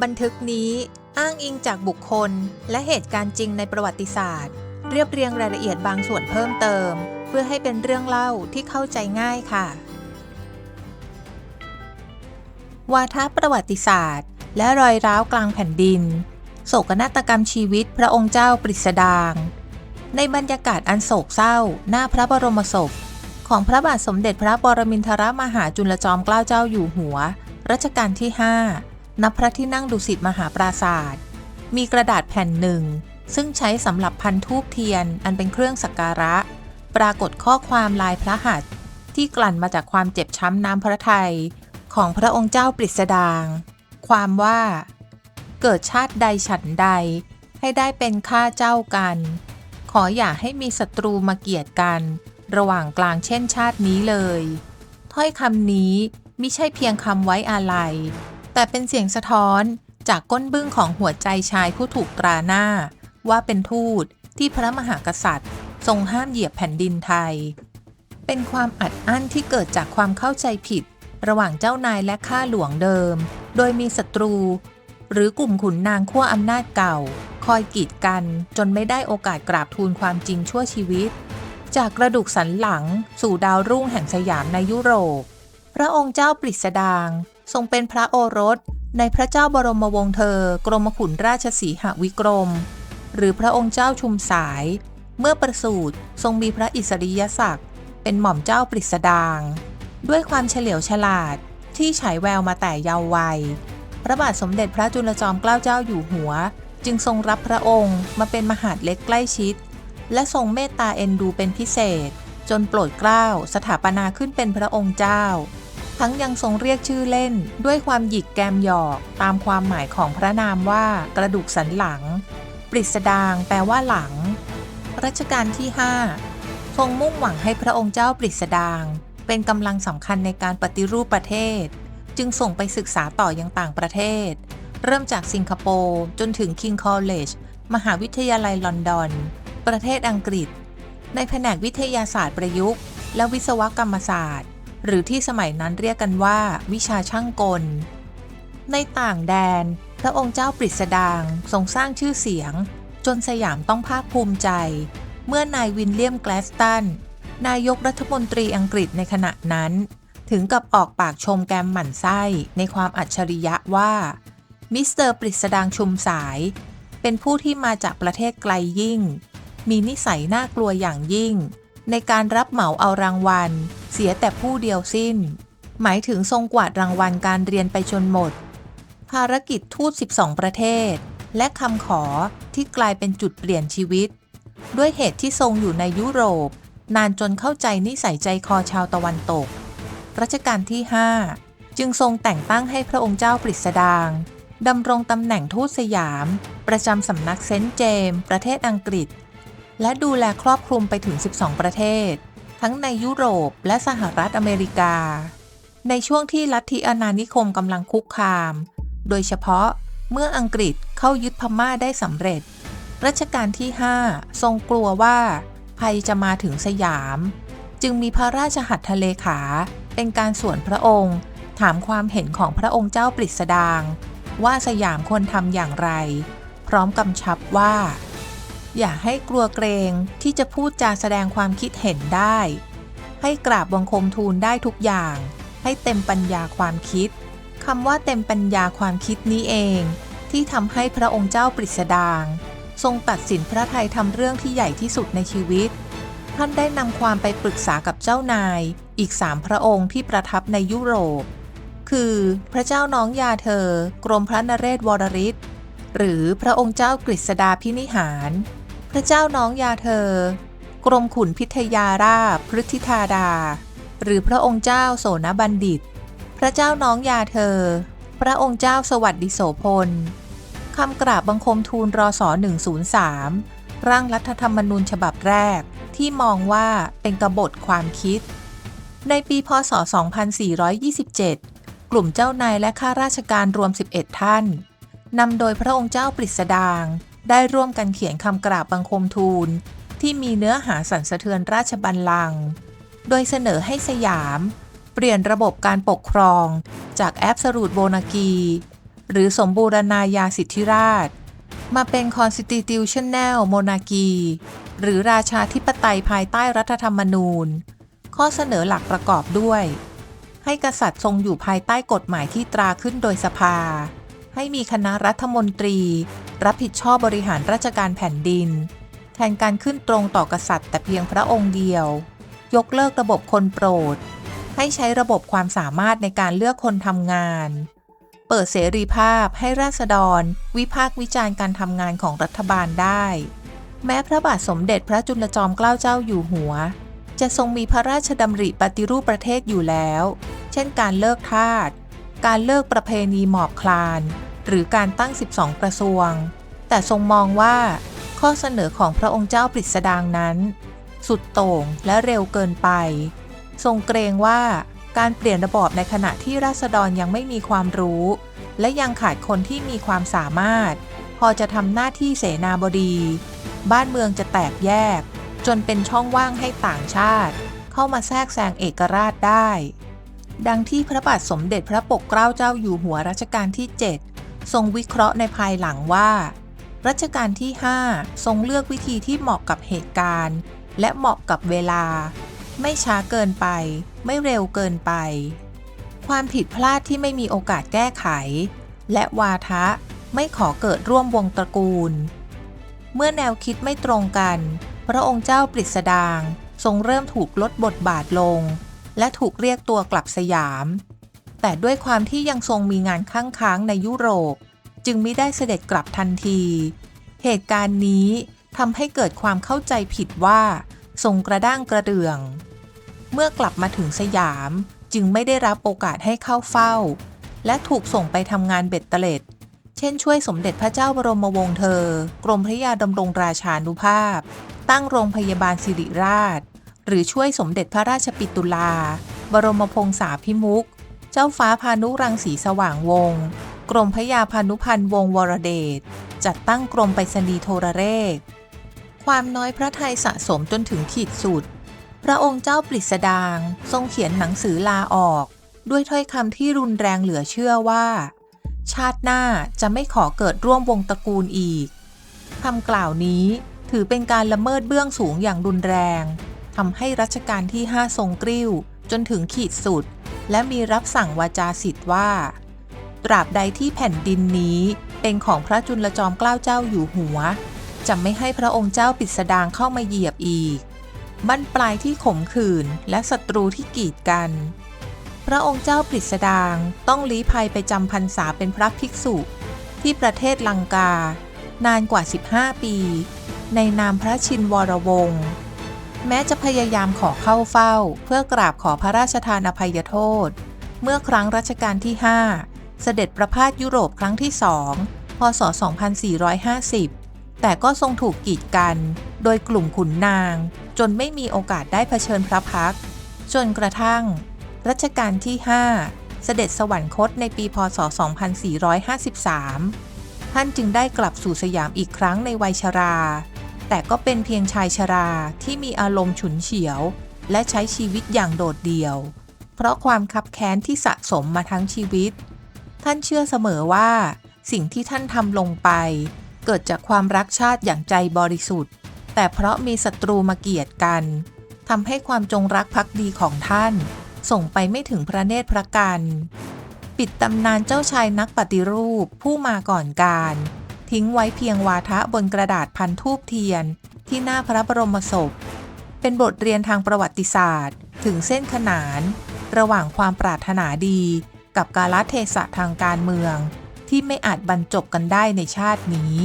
บันทึกนี้อ้างอิงจากบุคคล และเหตุการณ์จริงในประวัติศาสตร์ เรียบเรียงรายละเอียดบางส่วนเพิ่มเติม เพื่อให้เป็นเรื่องเล่าที่เข้าใจง่ายค่ะ วาทะประวัติศาสตร์ และรอยร้าวกลางแผ่นดิน โศกนาฏกรรมชีวิตพระองค์เจ้าปริสดางในบรรยากาศอันโศกเศร้า หน้าพระบรมศพ ของพระบาทสมเด็จพระปรมินทรมหาจุลจอมเกล้าเจ้าอยู่หัว รัชกาลที่ 5 ณพระที่นั่งดุสิตมหาปราศาสตร์มีกระดาษแผ่นหนึ่ง ซึ่งใช้สำหรับพันทูบเทียนอันเป็นเครื่องสักการะ ปรากฏข้อความลายพระหัตถ์ที่กลั่นมาจากความเจ็บช้ำน้ำพระทัยของพระองค์เจ้าปริสดาง ความว่า เกิดชาติใดฉันใด ให้ได้เป็นข้าเจ้ากัน ขออย่าให้มีศัตรูมาเกียดกัน ระหว่างกลางเช่นชาตินี้เลย ถ้อยคำนี้มิใช่เพียงคำไว้อาลัย แต่เป็นเสียงสะท้อนจากก้นบึ้งของหัวใจชายผู้ถูกตราหน้า ว่าเป็นทูตที่พระมหากษัตริย์ ทรงห้ามเหยียบแผ่นดินไทย เป็นความอัดอั้นที่เกิดจากความเข้าใจผิด ระหว่างเจ้านายและข้าหลวงเดิม โดยมีศัตรู หรือกลุ่มขุนนางขั้วอำนาจเก่า คอยกีดกันจนไม่ได้โอกาสกราบทูลความจริงชั่วชีวิต จากกระดูกสันหลังสู่ดาวรุ่งแห่งสยามในยุโรป พระองค์เจ้าปริสดาง ทรงเป็นพระโอรส ในพระเจ้าบรมวงศ์เธอ กรมขุนราชสีหวิกรม หรือพระองค์เจ้าชุมสาย เมื่อประสูติทรงมีพระอิสริยศักดิ์เป็นหม่อมเจ้าปริสดาง ด้วยความเฉลียวฉลาดที่ฉายแววมาแต่เยาว์วัย พระบาทสมเด็จพระจุลจอมเกล้าเจ้าอยู่หัว จึงทรงรับพระองค์มาเป็นมหาดเล็กใกล้ชิด และทรงเมตตาเอ็นดูเป็นพิเศษ จนโปรดเกล้าสถาปนาขึ้นเป็นพระองค์เจ้า ทั้งยังทรงเรียกชื่อเล่น ด้วยความหยิกแกมหยอก ตามความหมายของพระนามว่ากระดูกสันหลัง ปริสดางแปลว่าหลัง รัชกาลที่ 5 ทรงมุ่งหวังให้พระองค์เจ้าปริสดางเป็นกำลังสำคัญในการปฏิรูปประเทศ จึงส่งไปศึกษาต่อยังต่างประเทศ เริ่มจากสิงคโปร์จนถึง King College มหาวิทยาลัยลอนดอน ประเทศอังกฤษ ในแผนกวิทยาศาสตร์ประยุกต์ และวิศวกรรมศาสตร์ หรือที่สมัยนั้นเรียกกันว่า วิชาช่างกล ในต่างแดน พระองค์เจ้าปริสดางทรงสร้างชื่อเสียง จนสยามต้องภาคภูมิใจ เมื่อนายวินเลียมแกลสตัน นายกรัฐมนตรีอังกฤษในขณะนั้น ถึงกับออกปากชมแกมหมั่นไส้ในความอัจฉริยะว่ามิสเตอร์ปริสดางชุมสาย เป็นผู้ที่มาจากประเทศไกลยิ่ง มีนิสัยน่ากลัวอย่างยิ่ง ในการรับเหมาเอารางวัล เสียแต่ผู้เดียวสิ้น หมายถึงทรงกวาดรางวัลการเรียนไปจนหมด ภารกิจทูต 12 ประเทศ และคำขอที่กลายเป็นจุดเปลี่ยนชีวิต ด้วยเหตุที่ทรงอยู่ในยุโรป นานจนเข้าใจนิสัยใจคอชาวตะวันตก รัชกาลที่ 5 จึงทรงแต่งตั้งให้พระองค์เจ้าปริสดางดำรงตำแหน่งทูตสยาม ประจำสำนักเซนต์เจมส์ประเทศอังกฤษ และดูแลครอบคลุมไปถึง 12 ประเทศ ทั้งในยุโรปและสหรัฐอเมริกา ในช่วงที่ลัทธิอาณานิคมกำลังคุกคาม โดยเฉพาะเมื่ออังกฤษเข้ายึดพม่าได้สำเร็จ รัชกาลที่ 5 ทรงกลัวว่าภัยจะมาถึงสยาม จึงมีพระราชหัตถเลขา เป็นการส่วนพระองค์ ถามความเห็นของพระองค์เจ้าปริสดาง ว่าสยามควรทำอย่างไร พร้อมกำชับว่า อย่าให้กลัวเกรงที่จะพูดจาแสดงความคิดเห็นได้ ให้กราบบังคมทูลได้ทุกอย่าง ให้เต็มปัญญาความคิดคำว่าเต็มปัญญาความคิดนี้เอง ที่ทำให้พระองค์เจ้าปริสดาง ทรงตัดสินพระไทยทำเรื่องที่ใหญ่ที่สุดในชีวิต ท่านได้นำความไปปรึกษากับเจ้านายอีกสามพระองค์ที่ประทับในยุโรป คือพระเจ้าน้องยาเธอ กรมพระนเรศวรริศหรือพระองค์เจ้ากฤษดาพินิหาร พระเจ้าน้องยาเธอ กรมขุนพิทยาราชพฤทธิธาดา หรือพระองค์เจ้าโสนบัณฑิต พระเจ้าน้องยาเธอ พระองค์เจ้าสวัสดิโสพลคำกราบบังคมทูลรอสอ103 ร่างรัฐธรรมนูญฉบับแรกที่มองว่าเป็นกบฏความคิด ในปีพศ 2427 กลุ่มเจ้านายและข้าราชการรวม 11 ท่านนำโดยพระองค์เจ้าปริสดาง ได้ร่วมกันเขียนคำกราบบังคมทูล ที่มีเนื้อหาสั่นสะเทือนราชบัลลังก์โดยเสนอให้สยาม เปลี่ยนระบบการปกครองจากแอบสรูดโบนากี หรือสมบูรณาญาสิทธิราช มาเป็น constitutional monarchy หรือราชาธิปไตยภายใต้รัฐธรรมนูญ ข้อเสนอหลักประกอบด้วย ให้กษัตริย์ทรงอยู่ภายใต้กฎหมายที่ตราขึ้นโดยสภา ให้มีคณะรัฐมนตรี รับผิดชอบบริหารราชการแผ่นดิน แทนการขึ้นตรงต่อกษัตริย์แต่เพียงพระองค์เดียว ยกเลิกระบบคนโปรด ให้ใช้ระบบความสามารถในการเลือกคนทำงาน เปิดเสรีภาพให้ราษฎร วิพากษ์วิจารณ์การทำงานของรัฐบาลได้ แม้พระบาทสมเด็จพระจุลจอมเกล้าเจ้าอยู่หัว จะทรงมีพระราชดำริปฏิรูปประเทศอยู่แล้ว เช่นการเลิกทาสการเลิกประเพณีหมอบคลาน หรือการตั้ง 12 กระทรวง แต่ทรงมองว่า ข้อเสนอของพระองค์เจ้าปริศดางนั้น สุดโต่งและเร็วเกินไป ทรงเกรงว่าการเปลี่ยนระบอบในขณะที่ราษฎรยังไม่มีความรู้ และยังขาดคนที่มีความสามารถ พอจะทำหน้าที่เสนาบดี บ้านเมืองจะแตกแยก จนเป็นช่องว่างให้ต่างชาติ เข้ามาแทรกแซงเอกราชได้ ดังที่พระบาทสมเด็จพระปกเกล้าเจ้าอยู่หัวรัชกาลที่ 7 ทรงวิเคราะห์ในภายหลังว่า รัชกาลที่ 5 ทรงเลือกวิธีที่เหมาะกับเหตุการณ์ และเหมาะกับเวลา ไม่ช้าเกินไป ไม่เร็วเกินไป ความผิดพลาดที่ไม่มีโอกาสแก้ไข และวาทะไม่ขอเกิดร่วมวงตระกูล เมื่อแนวคิดไม่ตรงกัน พระองค์เจ้าปริศดาง ทรงเริ่มถูกลดบทบาทลง และถูกเรียกตัวกลับสยาม แต่ด้วยความที่ยังทรงมีงานข้างค้างในยุโรป จึงไม่ได้เสด็จกลับทันที เหตุการณ์นี้ทำให้เกิดความเข้าใจผิดว่า ทรงกระด้างกระเดื่อง เมื่อกลับมาถึงสยามจึงไม่ได้รับโอกาสให้เข้าเฝ้า และถูกส่งไปทำงานเบ็ดเตล็ด เช่นช่วยสมเด็จพระเจ้าบรมวงศ์เธอ กรมพระยาดำรงราชานุภาพ ตั้งโรงพยาบาลสิริราช หรือช่วยสมเด็จพระราชปิตุลา บรมพงษาพิมุก เจ้าฟ้าพานุรังสีสว่างวง กรมพระยาพานุพันธ์วงวรเดช จัดตั้งกรมไปรษณีย์โทรเลข ความน้อยพระไทยสะสมจนถึงขีดสุด พระองค์เจ้าปริศดางทรงเขียนหนังสือลาออก ด้วยถ้อยคำที่รุนแรงเหลือเชื่อว่า ชาติหน้าจะไม่ขอเกิดร่วมวงตระกูลอีกคำกล่าวนี้ถือเป็นการละเมิดเบื้องสูงอย่างรุนแรง ทำให้รัชกาลที่ 5 ทรงกริ้ว จนถึงขีดสุด และมีรับสั่งวาจาสิทธิ์ว่า ตราบใดที่แผ่นดินนี้เป็นของพระจุลจอมเกล้าเจ้าอยู่หัวจะไม่ให้พระองค์เจ้าปิดสดางเข้ามาเหยียบอีก บั้นปลายที่ขมขื่นและศัตรูที่กีดกัน พระองค์เจ้าปริศดางต้องลี้ภัยไปจำพรรษาเป็นพระภิกษุ ที่ประเทศลังกา นานกว่า 15 ปี ในนามพระชินวรวงศ์ แม้จะพยายามขอเข้าเฝ้า เพื่อกราบขอพระราชทานอภัยโทษ เมื่อครั้งรัชกาลที่ 5 เสด็จประพาสยุโรปครั้งที่สองพศ 2450 แต่ก็ทรงถูกกีดกัน โดยกลุ่มขุนนาง จนไม่มีโอกาสได้เผชิญพระพัก จนกระทั่ง รัชกาลที่ 5 เสด็จสวรรคตในปีพศ 2453 ท่านจึงได้กลับสู่สยามอีกครั้งในวัยชรา แต่ก็เป็นเพียงชายชราที่มีอารมณ์ฉุนเฉียว และใช้ชีวิตอย่างโดดเดี่ยว เพราะความคับแค้นที่สะสมมาทั้งชีวิต ท่านเชื่อเสมอว่า สิ่งที่ท่านทำลงไป เกิดจากความรักชาติอย่างใจบริสุทธิ์ แต่เพราะมีศัตรูมาเกียดกันทำให้ความจงรักภักดีของท่าน ส่งไปไม่ถึงพระเนตรพระกัน ปิดตำนานเจ้าชายนักปฏิรูปผู้มาก่อนการ ทิ้งไว้เพียงวาทะบนกระดาษพันทูบเทียน ที่หน้าพระบรมศพ เป็นบทเรียนทางประวัติศาสตร์ ถึงเส้นขนาน ระหว่างความปรารถนาดี กับกาลเทศะทางการเมือง ที่ไม่อาจบรรจบกันได้ในชาตินี้